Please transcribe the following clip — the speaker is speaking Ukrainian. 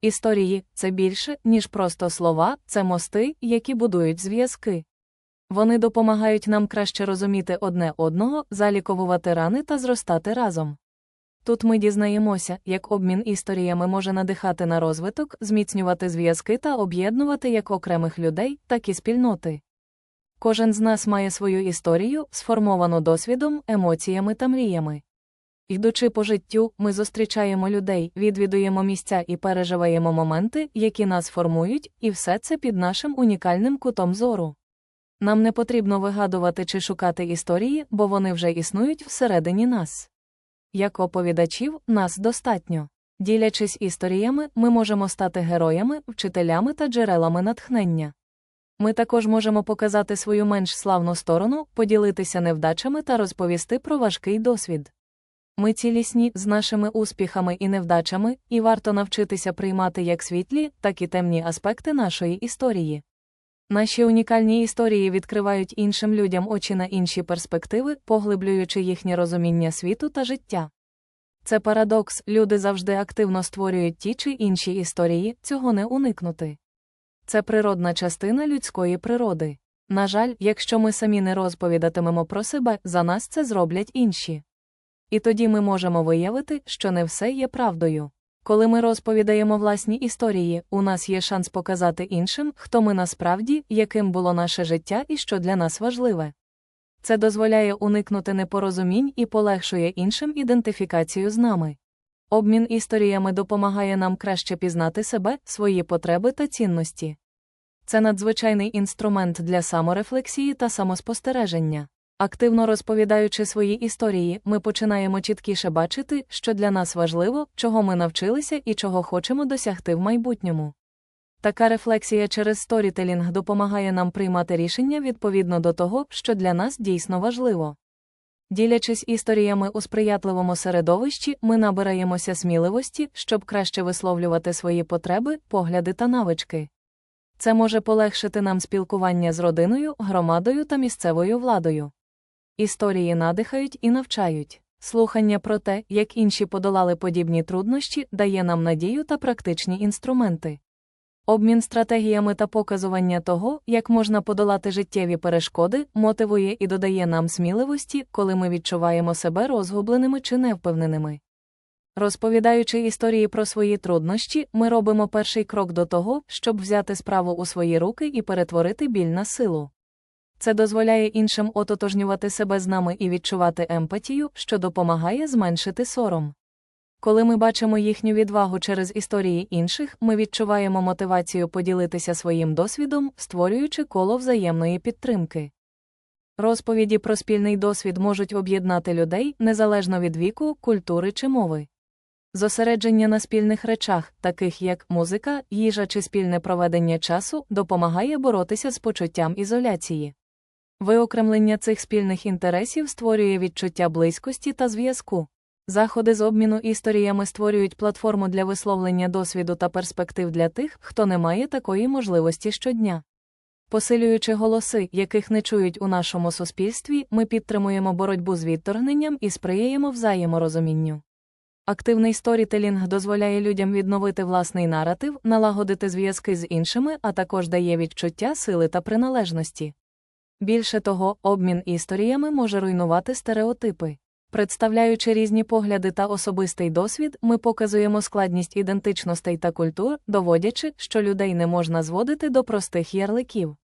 Історії це більше, ніж просто слова, це мости, які будують зв'язки. Вони допомагають нам краще розуміти одне одного, заліковувати рани та зростати разом. Тут ми дізнаємося, як обмін історіями може надихати на розвиток, зміцнювати зв'язки та об'єднувати як окремих людей, так і спільноти. Кожен з нас має свою історію, сформовану досвідом, емоціями та мріями. Йдучи по життю, ми зустрічаємо людей, відвідуємо місця і переживаємо моменти, які нас формують, і все це під нашим унікальним кутом зору. Нам не потрібно вигадувати чи шукати історії, бо вони вже існують всередині нас. Як оповідачів, нас достатньо. Ділячись історіями, ми можемо стати героями, вчителями та джерелами натхнення. Ми також можемо показати свою менш славну сторону, поділитися невдачами та розповісти про важкий досвід. Ми цілісні з нашими успіхами і невдачами, і варто навчитися приймати як світлі, так і темні аспекти нашої історії. Наші унікальні історії відкривають іншим людям очі на інші перспективи, поглиблюючи їхнє розуміння світу та життя. Це парадокс, люди завжди активно створюють ті чи інші історії, цього не уникнути. Це природна частина людської природи. На жаль, якщо ми самі не розповідатимемо про себе, за нас це зроблять інші. І тоді ми можемо виявити, що не все є правдою. Коли ми розповідаємо власні історії, у нас є шанс показати іншим, хто ми насправді, яким було наше життя і що для нас важливе. Це дозволяє уникнути непорозумінь і полегшує іншим ідентифікацію з нами. Обмін історіями допомагає нам краще пізнати себе, свої потреби та цінності. Це надзвичайний інструмент для саморефлексії та самоспостереження. Активно розповідаючи свої історії, ми починаємо чіткіше бачити, що для нас важливо, чого ми навчилися і чого хочемо досягти в майбутньому. Така рефлексія через сторітелінг допомагає нам приймати рішення відповідно до того, що для нас дійсно важливо. Ділячись історіями у сприятливому середовищі, ми набираємося сміливості, щоб краще висловлювати свої потреби, погляди та навички. Це може полегшити нам спілкування з родиною, громадою та місцевою владою. Історії надихають і навчають. Слухання про те, як інші подолали подібні труднощі, дає нам надію та практичні інструменти. Обмін стратегіями та показування того, як можна подолати життєві перешкоди, мотивує і додає нам сміливості, коли ми відчуваємо себе розгубленими чи невпевненими. Розповідаючи історії про свої труднощі, ми робимо перший крок до того, щоб взяти справу у свої руки і перетворити біль на силу. Це дозволяє іншим ототожнювати себе з нами і відчувати емпатію, що допомагає зменшити сором. Коли ми бачимо їхню відвагу через історії інших, ми відчуваємо мотивацію поділитися своїм досвідом, створюючи коло взаємної підтримки. Розповіді про спільний досвід можуть об'єднати людей незалежно від віку, культури чи мови. Зосередження на спільних речах, таких як музика, їжа чи спільне проведення часу, допомагає боротися з почуттям ізоляції. Виокремлення цих спільних інтересів створює відчуття близькості та зв'язку. Заходи з обміну історіями створюють платформу для висловлення досвіду та перспектив для тих, хто не має такої можливості щодня. Посилюючи голоси, яких не чують у нашому суспільстві, ми підтримуємо боротьбу з відторгненням і сприяємо взаєморозумінню. Активний сторітелінг дозволяє людям відновити власний наратив, налагодити зв'язки з іншими, а також дає відчуття сили та приналежності. Більше того, обмін історіями може руйнувати стереотипи. Представляючи різні погляди та особистий досвід, ми показуємо складність ідентичностей та культур, доводячи, що людей не можна зводити до простих ярликів.